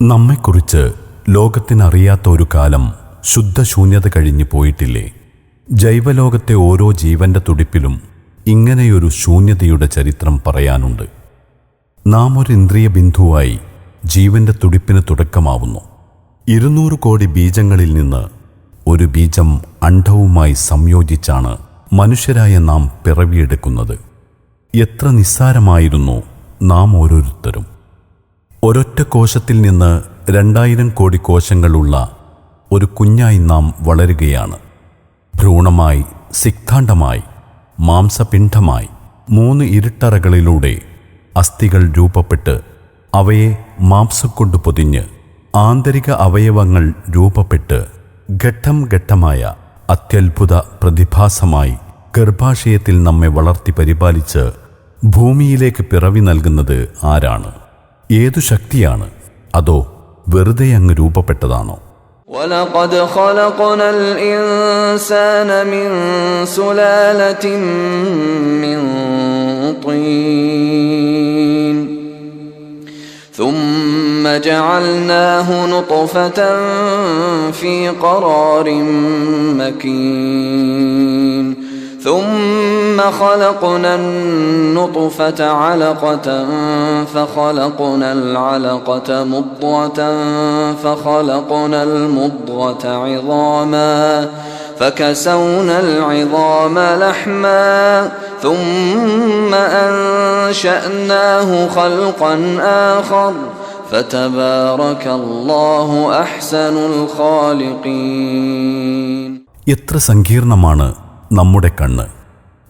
നമ്മെക്കുറിച്ച് ലോകത്തിനറിയാത്ത ഒരു കാലം ശുദ്ധശൂന്യത കഴിഞ്ഞു പോയിട്ടില്ലേ? ജൈവലോകത്തെ ഓരോ ജീവന്റെ തുടിപ്പിലും ഇങ്ങനെയൊരു ശൂന്യതയുടെ ചരിത്രം പറയാനുണ്ട്. നാം ഒരു ഇന്ദ്രിയ ബിന്ദുവായി ജീവന്റെ തുടിപ്പിന് തുടക്കമാവുന്നു. ഇരുന്നൂറ് കോടി ബീജങ്ങളിൽ നിന്ന് ഒരു ബീജം അണ്ഡവുമായി സംയോജിച്ചാണ് മനുഷ്യരായ നാം പിറവിയെടുക്കുന്നത്. എത്ര നിസ്സാരമായിരുന്നു നാം ഓരോരുത്തരും. ഒരൊറ്റ കോശത്തിൽ നിന്ന് രണ്ടായിരം കോടി കോശങ്ങളുള്ള ഒരു കുഞ്ഞായി നാം വളരുകയാണ്. ഭ്രൂണമായി സിക്താണ്ഡമായി മാംസപിണ്ഡമായി മൂന്ന് ഇരുട്ടറകളിലൂടെ അസ്ഥികൾ രൂപപ്പെട്ട് അവയെ മാംസം കൊണ്ട് പൊതിഞ്ഞ് ആന്തരിക അവയവങ്ങൾ രൂപപ്പെട്ട് ഘട്ടം ഘട്ടമായ അത്യത്ഭുത പ്രതിഭാസമായി ഗർഭാശയത്തിൽ നമ്മെ വളർത്തി പരിപാലിച്ച് ഭൂമിയിലേക്ക് പിറവി നൽകുന്നത് ആരാണ്? ഏതു ശക്തിയാണ് അതോ വെറുതെ അങ്ങ് രൂപപ്പെട്ടതാണോ ولقد خلقنا الإنسان من سلالة من طين ثم جعلناه نطفة في قرار مكين ثم خلقنا النطفة علقة فخلقنا العلقة مضغة فخلقنا المضغة عظاما فكسونا العظام لحما ثم أنشأناه خلقا آخر فتبارك الله أحسن الخالقين എത്ര സങ്കീർണമാണ് നമ്മുടെ കണ്ണ്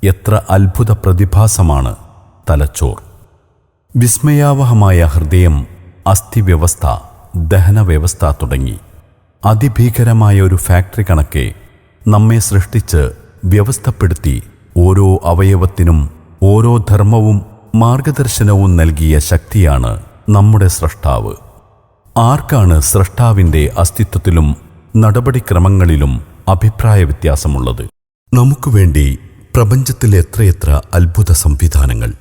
എത്ര അത്ഭുത പ്രതിഭാസമാണ് തലച്ചോർ. വിസ്മയാവഹമായ ഹൃദയം അസ്ഥിവ്യവസ്ഥ ദഹനവ്യവസ്ഥ തുടങ്ങി. അതിഭീകരമായ ഒരു ഫാക്ടറി കണക്കെ നമ്മെ സൃഷ്ടിച്ച് വ്യവസ്ഥപ്പെടുത്തി ഓരോ അവയവത്തിനും ഓരോ ധർമ്മവും മാർഗദർശനവും നൽകിയ ശക്തിയാണ് നമ്മുടെ സ്രഷ്ടാവ്. ആർക്കാണ് സ്രഷ്ടാവിന്റെ അസ്തിത്വത്തിലും നടപടിക്രമങ്ങളിലും അഭിപ്രായ വ്യത്യാസമുള്ളത് നമുക്ക് വേണ്ടി പ്രപഞ്ചത്തിൽ എത്രയെത്ര അത്ഭുത സംവിധാനങ്ങൾ.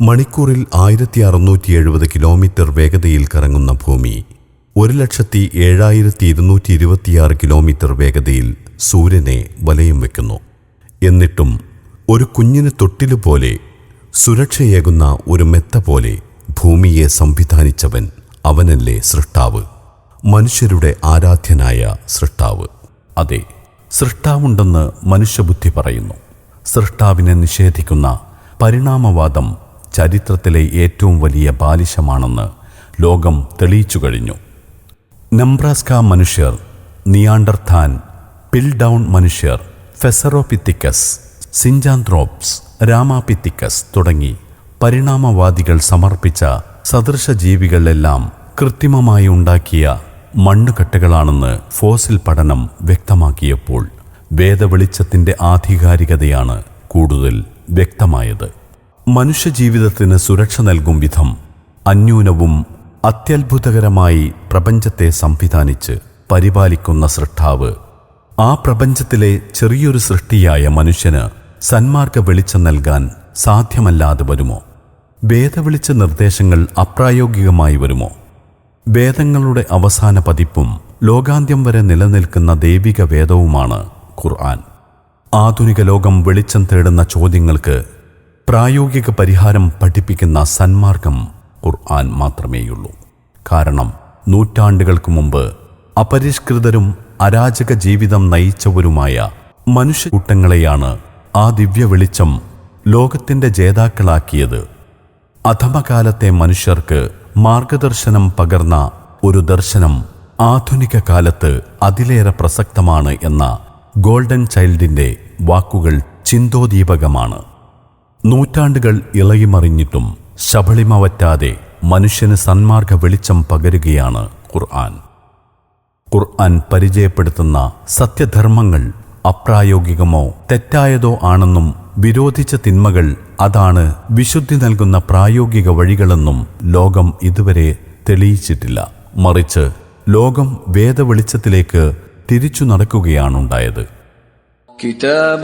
മണിക്കൂറിൽ ആയിരത്തി അറുന്നൂറ്റി എഴുപത് കിലോമീറ്റർ വേഗതയിൽ കറങ്ങുന്ന ഭൂമി ഒരു ലക്ഷത്തി ഏഴായിരത്തി ഇരുന്നൂറ്റി ഇരുപത്തിയാറ് കിലോമീറ്റർ വേഗതയിൽ സൂര്യനെ വലയം വെക്കുന്നു. എന്നിട്ടും ഒരു കുഞ്ഞിന് തൊട്ടിലുപോലെ സുരക്ഷയേകുന്ന ഒരു മെത്ത പോലെ ഭൂമിയെ സംവിധാനിച്ചവൻ അവനല്ലേ സൃഷ്ടാവ്. മനുഷ്യരുടെ ആരാധ്യനായ സൃഷ്ടാവ്. അതെ സൃഷ്ടാവുണ്ടെന്ന് മനുഷ്യബുദ്ധി പറയുന്നു. സൃഷ്ടാവിനെ നിഷേധിക്കുന്ന പരിണാമവാദം ചരിത്രത്തിലെ ഏറ്റവും വലിയ ബാലിശമാണെന്ന് ലോകം തെളിയിച്ചു കഴിഞ്ഞു. നംബ്രാസ്ക മനുഷ്യർ നിയാണ്ടർഥാൻ പിൽഡൗൺ മനുഷ്യർ ഫെസറോപിത്തിക്കസ് സിഞ്ചാന്ത്രോപ്സ് രാമാപിത്തിക്കസ് തുടങ്ങി പരിണാമവാദികൾ സമർപ്പിച്ച സദൃശ ജീവികളെല്ലാം കൃത്രിമമായി ഉണ്ടാക്കിയ മണ്ണുകട്ടകളാണെന്ന് ഫോസിൽ പഠനം വ്യക്തമാക്കിയപ്പോൾ വേദവെളിച്ചത്തിന്റെ ആധികാരികതയാണ് കൂടുതൽ വ്യക്തമായത്. മനുഷ്യജീവിതത്തിന് സുരക്ഷ നൽകും വിധം അന്യൂനവും അത്യത്ഭുതകരമായി പ്രപഞ്ചത്തെ സംവിധാനിച്ച് പരിപാലിക്കുന്ന സൃഷ്ടാവ്. ആ പ്രപഞ്ചത്തിലെ ചെറിയൊരു സൃഷ്ടിയായ മനുഷ്യന് സന്മാർഗ വെളിച്ചം നൽകാൻ സാധ്യമല്ലാതെ വരുമോ? വേദവിളിച്ച നിർദ്ദേശങ്ങൾ അപ്രായോഗികമായി വരുമോ? വേദങ്ങളുടെ അവസാന പതിപ്പും ലോകാന്ത്യം വരെ നിലനിൽക്കുന്ന ദൈവിക വേദവുമാണ് ഖുർആൻ. ആധുനിക ലോകം വെളിച്ചം തേടുന്ന ചോദ്യങ്ങൾക്ക് പ്രായോഗിക പരിഹാരം പഠിപ്പിക്കുന്ന സന്മാർഗം ഖുർആൻ മാത്രമേയുള്ളൂ. കാരണം നൂറ്റാണ്ടുകൾക്ക് മുമ്പ് അപരിഷ്കൃതരും അരാജക ജീവിതം നയിച്ചവരുമായ മനുഷ്യക്കൂട്ടങ്ങളെയാണ് ആ ദിവ്യ വെളിച്ചം ലോകത്തിന്റെ ജേതാക്കളാക്കിയത്. അധമകാലത്തെ മനുഷ്യർക്ക് മാർഗദർശനം പകർന്ന ഒരു ദർശനം ആധുനിക കാലത്ത് അതിലേറെ പ്രസക്തമാണ് എന്ന ഗോൾഡൻ ചൈൽഡിന്റെ വാക്കുകൾ ചിന്തോദീപകമാണ്. നൂറ്റാണ്ടുകൾ ഇളകിമറിഞ്ഞിട്ടും ശബളിമ വറ്റാതെ മനുഷ്യന് സന്മാർഗ വെളിച്ചം പകരുകയാണ് ഖുർആൻ. ഖുർആൻ പരിചയപ്പെടുത്തുന്ന സത്യധർമ്മങ്ങൾ അപ്രായോഗികമോ തെറ്റായതോ ആണെന്നും വിരോധിച്ച തിന്മകൾ അതാണ് വിശുദ്ധി നൽകുന്ന പ്രായോഗിക വഴികളെന്നും ലോകം ഇതുവരെ തെളിയിച്ചിട്ടില്ല മറിച്ച് ലോകം വേദവെളിച്ചത്തിലേക്ക് തിരിച്ചു നടക്കുകയാണുണ്ടായത് كتاب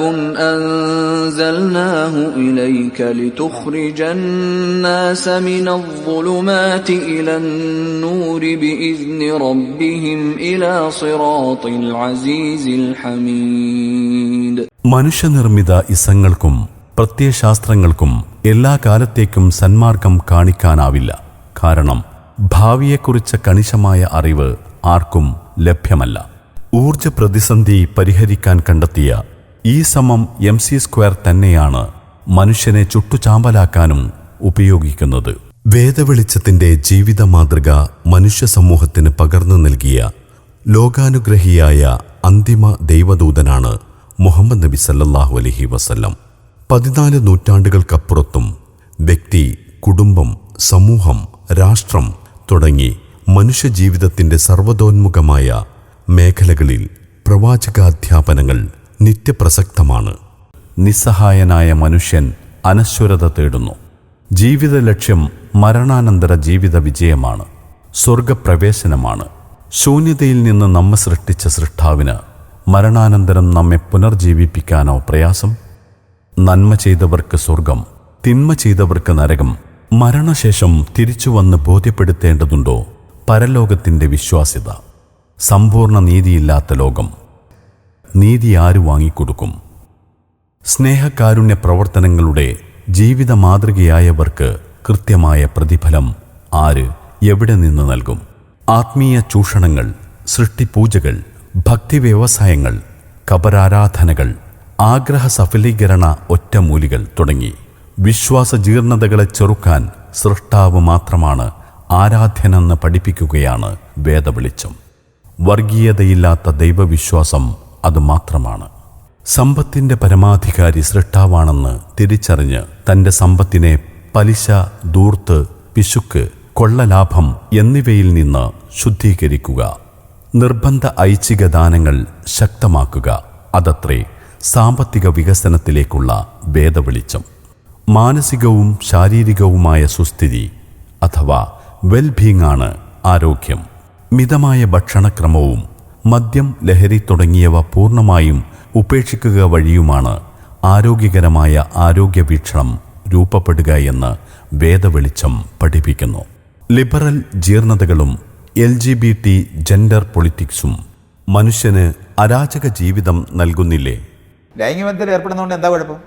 أنزلناه إليك لتخرج الناس من الظلمات إلى النور بإذن ربهم إلى صراط العزيز الحميد മനുഷ്യനിർമ്മിത ഇസങ്ങൾക്കും പ്രത്യയശാസ്ത്രങ്ങൾക്കും എല്ലാ കാലത്തേക്കും സന്മാർഗം കാണിക്കാനാവില്ല. കാരണം ഭാവിയെക്കുറിച്ച കണിശമായ അറിവ് ആർക്കും ലഭ്യമല്ല. ഊർജ പ്രതിസന്ധി പരിഹരിക്കാൻ കണ്ടെത്തിയ ഈ സമം എം സി സ്ക്വയർ തന്നെയാണ് മനുഷ്യനെ ചുട്ടുചാമ്പലാക്കാനും ഉപയോഗിക്കുന്നത്. വേദവെളിച്ചത്തിന്റെ ജീവിത മാതൃക മനുഷ്യ സമൂഹത്തിന് പകർന്നു നൽകിയ ലോകാനുഗ്രഹിയായ അന്തിമ ദൈവദൂതനാണ് മുഹമ്മദ് നബി സല്ലാഹു അലഹി വസ്ല്ലം പതിനാല് നൂറ്റാണ്ടുകൾക്കപ്പുറത്തും വ്യക്തി കുടുംബം സമൂഹം രാഷ്ട്രം തുടങ്ങി മനുഷ്യജീവിതത്തിന്റെ സർവതോന്മുഖമായ മേഖലകളിൽ പ്രവാചകാധ്യാപനങ്ങൾ നിത്യപ്രസക്തമാണ്. നിസ്സഹായനായ മനുഷ്യൻ അനശ്വരത തേടുന്നു. ജീവിത ലക്ഷ്യം മരണാനന്തര ജീവിത വിജയമാണ്. സ്വർഗപ്രവേശനമാണ് ശൂന്യതയിൽ നിന്ന് നമ്മെ സൃഷ്ടിച്ച സൃഷ്ടാവിന് മരണാനന്തരം നമ്മെ പുനർജീവിപ്പിക്കാനോ പ്രയാസം? നന്മ ചെയ്തവർക്ക് സ്വർഗം തിന്മ ചെയ്തവർക്ക് നരകം മരണശേഷം തിരിച്ചു വന്ന് ബോധ്യപ്പെടുത്തേണ്ടതുണ്ടോ? പരലോകത്തിന്റെ വിശ്വാസ്യത സമ്പൂർണ നീതിയില്ലാത്ത ലോകം. നീതി ആര് വാങ്ങിക്കൊടുക്കും? സ്നേഹകാരുണ്യ പ്രവർത്തനങ്ങളുടെ ജീവിത മാതൃകയായവർക്ക് കൃത്യമായ പ്രതിഫലം ആര് എവിടെ നിന്ന് നൽകും? ആത്മീയ ചൂഷണങ്ങൾ സൃഷ്ടിപൂജകൾ ഭക്തി വ്യവസായങ്ങൾ കബരാരാധനകൾ ആഗ്രഹ സഫലീകരണ ഒറ്റമൂലികൾ തുടങ്ങി വിശ്വാസ ജീർണതകളെ ചെറുക്കാൻ സൃഷ്ടാവ് മാത്രമാണ് ആരാധ്യനെന്ന് പഠിപ്പിക്കുകയാണ് വേദവെളിച്ചം. വർഗീയതയില്ലാത്ത ദൈവവിശ്വാസം അത് മാത്രമാണ്. സമ്പത്തിന്റെ പരമാധികാരി സൃഷ്ടാവാണെന്ന് തിരിച്ചറിഞ്ഞ് തന്റെ സമ്പത്തിനെ പലിശ ദൂർത്ത് പിശുക്ക് കൊള്ളലാഭം എന്നിവയിൽ നിന്ന് ശുദ്ധീകരിക്കുക. നിർബന്ധ ഐച്ഛിക ദാനങ്ങൾ ശക്തമാക്കുക. അതത്രേ സാമ്പത്തിക വികസനത്തിലേക്കുള്ള വേദവെളിച്ചം മാനസികവും ശാരീരികവുമായ സുസ്ഥിതി അഥവാ വെൽബീങ് ആണ് ആരോഗ്യം. മിതമായ ഭക്ഷണക്രമവും മദ്യം ലഹരി തുടങ്ങിയവ പൂർണമായും ഉപേക്ഷിക്കുക വഴിയുമാണ് ആരോഗ്യകരമായ ആരോഗ്യവീക്ഷണം രൂപപ്പെടുക എന്ന് വേദവെളിച്ചം പഠിപ്പിക്കുന്നു. Liberal ജീർണതകളും L G B T gender പൊളിറ്റിക്സും മനുഷ്യന് അരാജക ജീവിതം നൽകുന്നില്ലേ? ലൈംഗികബന്ധത്തിൽ ഏർപ്പെടുന്നതുകൊണ്ട് എന്താ കുഴപ്പം?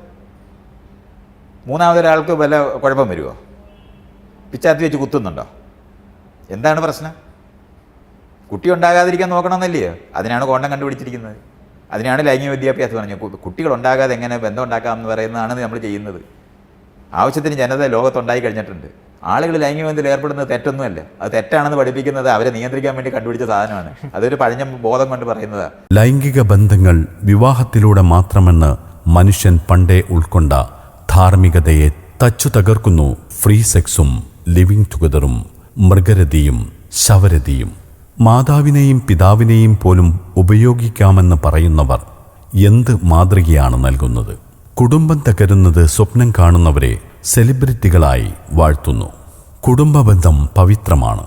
മൂന്നാമതൊരാൾക്ക് വല്ല കുഴപ്പം വരുമോ പിച്ചാത്തി വെച്ച് കുത്തുന്നുണ്ടോ? എന്താണ് പ്രശ്നം? കുട്ടി ഉണ്ടാകാതിരിക്കാൻ നോക്കണമെന്നല്ലയോ? അതിനാണ് കോണ്ടം കണ്ടുപിടിച്ചിരിക്കുന്നത്. അതിനാണ് ലൈംഗിക വിദ്യാഭ്യാസം പറഞ്ഞത്. കുട്ടികൾ ഉണ്ടാകാതെ എങ്ങനെ ബന്ധം ഉണ്ടാക്കാം എന്ന് പറയുന്നതാണ് നമ്മൾ ചെയ്യുന്നത്. ആവശ്യത്തിന് ജനത ലോകത്തുണ്ടായി കഴിഞ്ഞിട്ടുണ്ട്. ആളുകൾ ലൈംഗിക ബന്ധത്തിൽ ഏർപ്പെടുന്നത് തെറ്റൊന്നുമല്ല. അത് തെറ്റാണെന്ന് പഠിപ്പിക്കുന്നത് അവരെ നിയന്ത്രിക്കാൻ വേണ്ടി കണ്ടുപിടിച്ച സാധനമാണ്. അതൊരു പഴഞ്ഞ ബോധം കൊണ്ട് പറയുന്നത്. ലൈംഗിക ബന്ധങ്ങൾ വിവാഹത്തിലൂടെ മാത്രമെന്ന് മനുഷ്യൻ പണ്ടേ ഉൾക്കൊണ്ട ധാർമ്മികതയെ തച്ചു തകർക്കുന്നു ഫ്രീ സെക്സും ലിവിംഗ് ടുഗദറും മൃഗരതിയും ശവരതിയും. മാതാവിനെയും പിതാവിനെയും പോലും ഉപയോഗിക്കാമെന്ന് പറയുന്നവർ എന്ത് മാതൃകയാണ് നൽകുന്നത്? കുടുംബം തകരുന്നത് സ്വപ്നം കാണുന്നവരെ സെലിബ്രിറ്റികളായി വാഴ്ത്തുന്നു. കുടുംബബന്ധം പവിത്രമാണ്.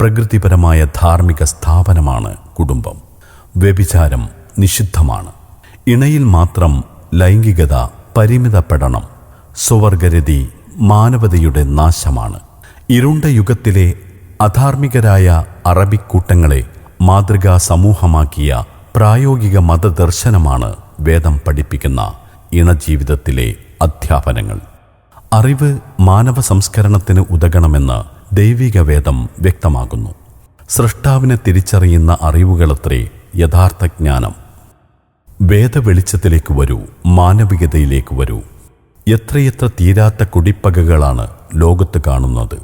പ്രകൃതിപരമായ ധാർമ്മിക സ്ഥാപനമാണ് കുടുംബം. വ്യഭിചാരം നിഷിദ്ധമാണ്. ഇണയിൽ മാത്രം ലൈംഗികത പരിമിതപ്പെടണം. സുവർഗരതി മാനവതയുടെ നാശമാണ്. ഇരുണ്ട യുഗത്തിലെ അധാർമികരായ അറബിക് കൂട്ടങ്ങളെ മാതൃകാ സമൂഹമാക്കിയ പ്രായോഗിക മതദർശനമാണ് വേദം പഠിപ്പിക്കുന്ന ഇണജീവിതത്തിലെ അധ്യാപനങ്ങൾ. അറിവ് മാനവ സംസ്കരണത്തിന് ഉതകണമെന്ന് ദൈവിക വേദം വ്യക്തമാകുന്നു സൃഷ്ടാവിനെ തിരിച്ചറിയുന്ന അറിവുകളത്രേ യഥാർത്ഥ ജ്ഞാനം വേദ വെളിച്ചത്തിലേക്ക് വരൂ മാനവികതയിലേക്ക് വരൂ. എത്രയെത്ര തീരാത്ത കുടിപ്പകകളാണ് ലോകത്ത് കാണുന്നത്.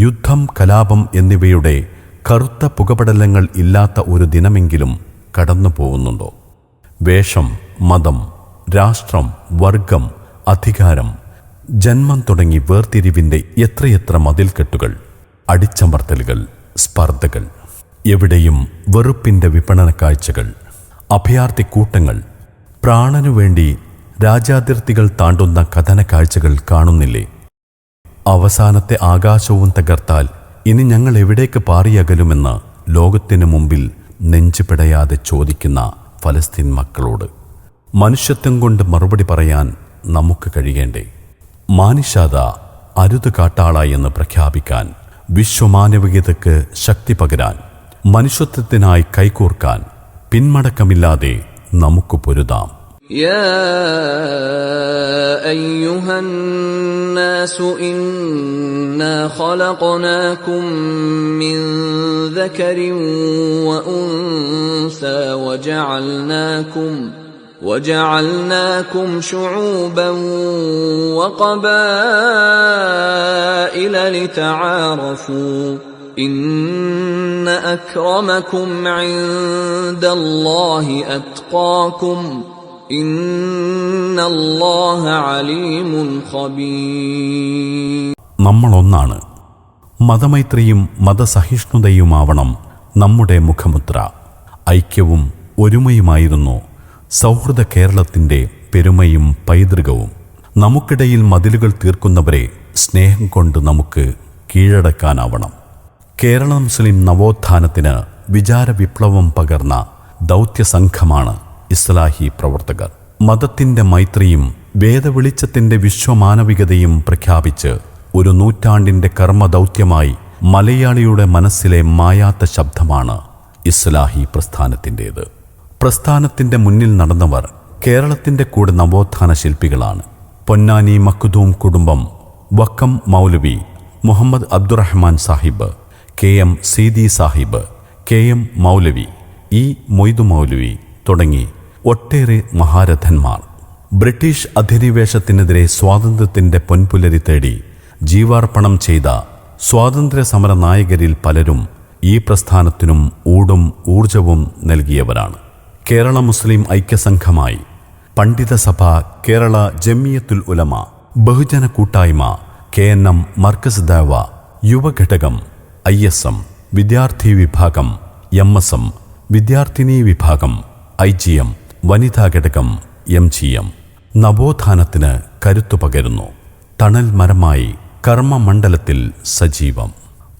യുദ്ധം കലാപം എന്നിവയുടെ കറുത്ത പുകപടലങ്ങൾ ഇല്ലാത്ത ഒരു ദിനമെങ്കിലും കടന്നു പോകുന്നുണ്ടോ വേഷം മതം രാഷ്ട്രം വർഗം അധികാരം ജന്മം തുടങ്ങി വേർതിരിവിന്റെ എത്രയെത്ര മതിൽക്കെട്ടുകൾ അടിച്ചമർത്തലുകൾ സ്പർദ്ധകൾ എവിടെയും വെറുപ്പിന്റെ വിപണന കാഴ്ചകൾ അഭയാർത്ഥി കൂട്ടങ്ങൾ പ്രാണനു വേണ്ടി രാജാതിർത്തികൾ താണ്ടുന്ന കഥന കാഴ്ചകൾ കാണുന്നില്ലേ? അവസാനത്തെ ആകാശവും തകർത്താൽ ഇനി ഞങ്ങൾ എവിടേക്ക് പാറിയകലുമെന്ന് ലോകത്തിനു മുമ്പിൽ നെഞ്ചുപിടയാതെ ചോദിക്കുന്ന ഫലസ്തീൻ മക്കളോട്. മനുഷ്യത്വം കൊണ്ട് മറുപടി പറയാൻ നമുക്ക് കഴിയേണ്ടേ? മാനിഷാദ അരുത് കാട്ടാള എന്ന് പ്രഖ്യാപിക്കാൻ വിശ്വമാനവികതയ്ക്ക് ശക്തി പകരാൻ മനുഷ്യത്വത്തിനായി കൈകോർക്കാൻ പിന്മടക്കമില്ലാതെ നമുക്ക് പൊരുതാം يا ايها الناس انا خلقناكم من ذكر وانثى وجعلناكم وجعلناكم شعوبا وقبائل لتعارفوا ان اكرمكم عند الله اتقاكم إن الله عليم خبير നമ്മളൊന്നാണ് മതമൈത്രിയും മതസഹിഷ്ണുതയുമാവണം നമ്മുടെ മുഖമുദ്ര ഐക്യവും ഒരുമയുമായിരുന്നു സൗഹൃദ കേരളത്തിന്റെ പെരുമയും പൈതൃകവും. നമുക്കിടയിൽ മതിലുകൾ തീർക്കുന്നവരെ സ്നേഹം കൊണ്ട് നമുക്ക് കീഴടക്കാനാവണം. കേരള മുസ്ലിം നവോത്ഥാനത്തിന് വിചാര വിപ്ലവം പകർന്ന ദൗത്യ സംഘമാണ് ഇസ്ലാഹി പ്രവർത്തകർ. മതത്തിന്റെ മൈത്രിയും വേദവെളിച്ചത്തിന്റെ വിശ്വമാനവികതയും പ്രഖ്യാപിച്ച് ഒരു നൂറ്റാണ്ടിന്റെ കർമ്മദൗത്യമായി മലയാളിയുടെ മനസ്സിലെ മായാത്ത ശബ്ദമാണ് ഇസ്ലാഹി പ്രസ്ഥാനത്തിന്റേത്. പ്രസ്ഥാനത്തിന്റെ മുന്നിൽ നടന്നവർ കേരളത്തിന്റെ കൂടെ നവോത്ഥാന ശില്പികളാണ്. പൊന്നാനി മക്കുദൂം കുടുംബം Vakkom Moulavi Muhammad Abdurahman Sahib K M Seethi Sahib K M Moulavi E Moidu Moulavi തുടങ്ങി ഒട്ടേറെ മഹാരഥന്മാർ. ബ്രിട്ടീഷ് അധിനിവേശത്തിനെതിരെ സ്വാതന്ത്ര്യത്തിന്റെ പൊൻപുലരി തേടി ജീവാർപ്പണം ചെയ്ത സ്വാതന്ത്ര്യ സമര നായകരിൽ പലരും ഈ പ്രസ്ഥാനത്തിനും ഊടും ഊർജവും നൽകിയവരാണ്. കേരള മുസ്ലിം ഐക്യസംഘമായി പണ്ഡിതസഭ കേരള ജമിയത്തുൽ ഉലമ ബഹുജന കൂട്ടായ്മ കെ എൻ എം മർക്കസ് ദേവ യുവഘടകം ഐ എസ് എം വിദ്യാർത്ഥി വിഭാഗം എം എസ് എം വിദ്യാർത്ഥിനി വിഭാഗം ഐ ജി എം വനിതാ ഘടകം എം ജി എം. നവോത്ഥാനത്തിന് കരുത്തു പകരുന്നു. തണൽ മരമായി കർമ്മമണ്ഡലത്തിൽ സജീവം.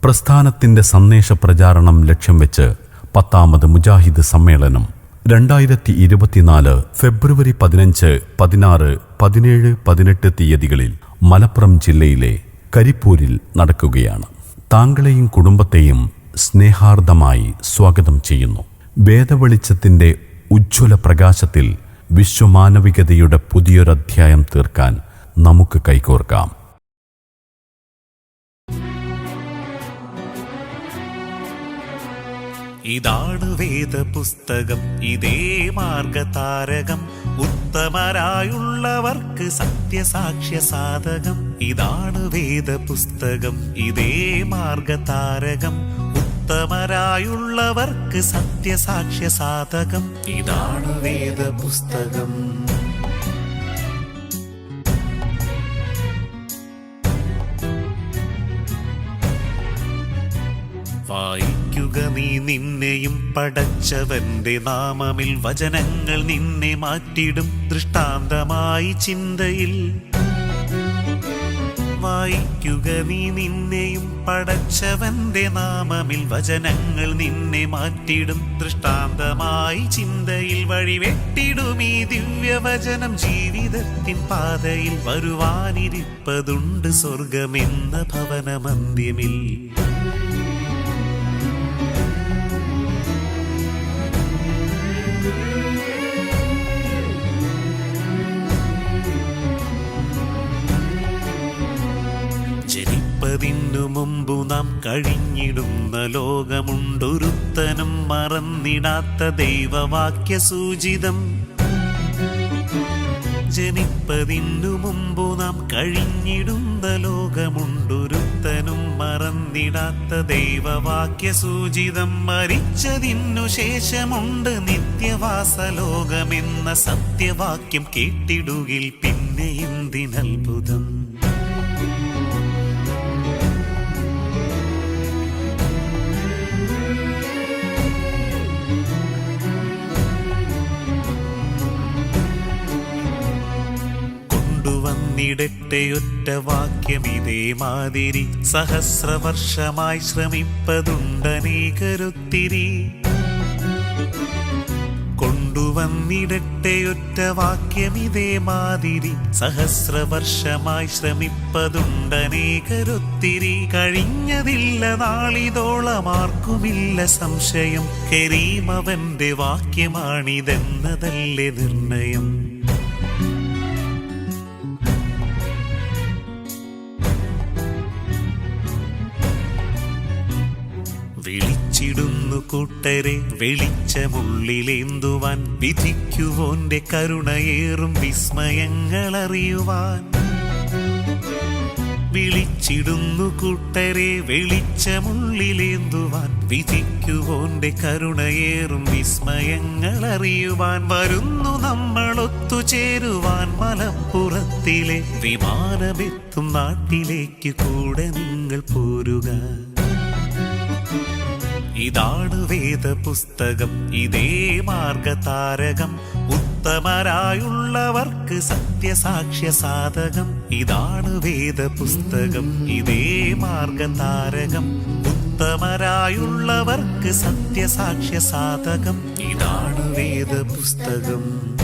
പ്രസ്ഥാനത്തിന്റെ സന്ദേശ പ്രചാരണം ലക്ഷ്യം വെച്ച് പത്താമത് മുജാഹിദ് സമ്മേളനം രണ്ടായിരത്തി ഇരുപത്തിനാല് ഫെബ്രുവരി പതിനഞ്ച് പതിനാറ് പതിനേഴ് പതിനെട്ട് തീയതികളിൽ മലപ്പുറം ജില്ലയിലെ കരിപ്പൂരിൽ നടക്കുകയാണ്. താങ്കളെയും കുടുംബത്തെയും സ്നേഹാർദ്ദമായി സ്വാഗതം ചെയ്യുന്നു. വേദവെളിച്ചത്തിന്റെ ഉജ്ജ്വല പ്രകാശത്തിൽ വിശ്വമാനവികതയുടെ പുതിയൊരധ്യായം തീർക്കാൻ നമുക്ക് കൈകോർക്കാം. ഇതാണ് വേദപുസ്തകം ഇതേ മാർഗതാരകം. ഉത്തമരായുള്ളവർക്ക് സത്യസാക്ഷ്യ സാധകം. ഇതാണ് വേദപുസ്തകം ഇതേ മാർഗതാരകം. ഉത്തമരായുള്ളവർക്ക് സത്യസാക്ഷ്യ സാധകം. ഇതാണ് വേദപുസ്തകം. നീ നിന്നെയും പടച്ചവന്റെ നാമമിൽ വചനങ്ങൾ നിന്നെ മാറ്റിടും ദൃഷ്ടാന്തമായി ചിന്തയിൽ. വായിക്കുക നീ നിന്നെയും പടച്ചവന്റെ നാമമിൽ വചനങ്ങൾ നിന്നെ മാറ്റിടും ദൃഷ്ടാന്തമായി ചിന്തയിൽ വഴിവെട്ടിടും ഈ ദിവ്യവചനം ജീവിതത്തിൻ പാതയിൽ വരുവാനിരിപ്പതുണ്ട് സ്വർഗമെന്ന ഭവനമന്ത്യമിൽ ജനിപ്പതിനു മുമ്പു നാം കഴിഞ്ഞിടുന്ന ലോകമുണ്ടൊരുത്തനും മറന്നിടാത്ത ദൈവവാക്യ സൂചിതം ജനിപ്പതിനു മുമ്പു നാം കഴിഞ്ഞിടുന്ന ലോകമുണ്ടൊരുത്തനും മറന്നിടാത്ത ദൈവവാക്യ സൂചിതം മരിച്ചതിനു ശേഷമുണ്ട് നിത്യവാസ ലോകമെന്ന സത്യവാക്യം കേട്ടിടുകിൽ പിന്നെ എന്തിനത്ഭുതം? കൊണ്ടുവന്നിടട്ടെ ഒറ്റ വാക്യം ഇതേ മാതിരി സഹസ്രവർഷമായി ശ്രമിപ്പതുണ്ടനേകരുത്തിരി കൊണ്ടു കൊണ്ടുവന്നിടട്ടെ ഒറ്റ ഇതേ മാതിരി സഹസ്രവർഷമായി ശ്രമിപ്പതുണ്ടനേകരൊത്തിരി കഴിഞ്ഞതില്ല നാളിതോളമാർക്കുമില്ല സംശയം. കരീമവന്റെ വാക്യമാണിതെന്നതല്ലേ നിർണയം? കൂട്ടരെ വെളിച്ചമുള്ളിലേന്തുവാൻ വിധിക്കുവോന്റെ കരുണയേറും വിസ്മയങ്ങൾ അറിയുവാൻ വിളിച്ചിടുന്നു കൂട്ടരെ വെളിച്ചമുള്ളിലേന്തുവാൻ വിധിക്കുവോന്റെ കരുണയേറും വിസ്മയങ്ങൾ അറിയുവാൻ വരുന്നു നമ്മൾ ഒത്തുചേരുവാൻ മലപ്പുറത്തിലെ വിമാനമെത്തും നാട്ടിലേക്ക് കൂടെ നിങ്ങൾ പോരുക. ഇതാണ് വേദപുസ്തകം ഇതേ മാർഗതാരകം. ഉത്തമരായുള്ളവർക്ക് സത്യസാക്ഷ്യ സാധകം. ഇതാണ് വേദപുസ്തകം ഇതേ മാർഗതാരകം. ഉത്തമരായുള്ളവർക്ക് സത്യസാക്ഷ്യ സാധകം. ഇതാണ് വേദപുസ്തകം.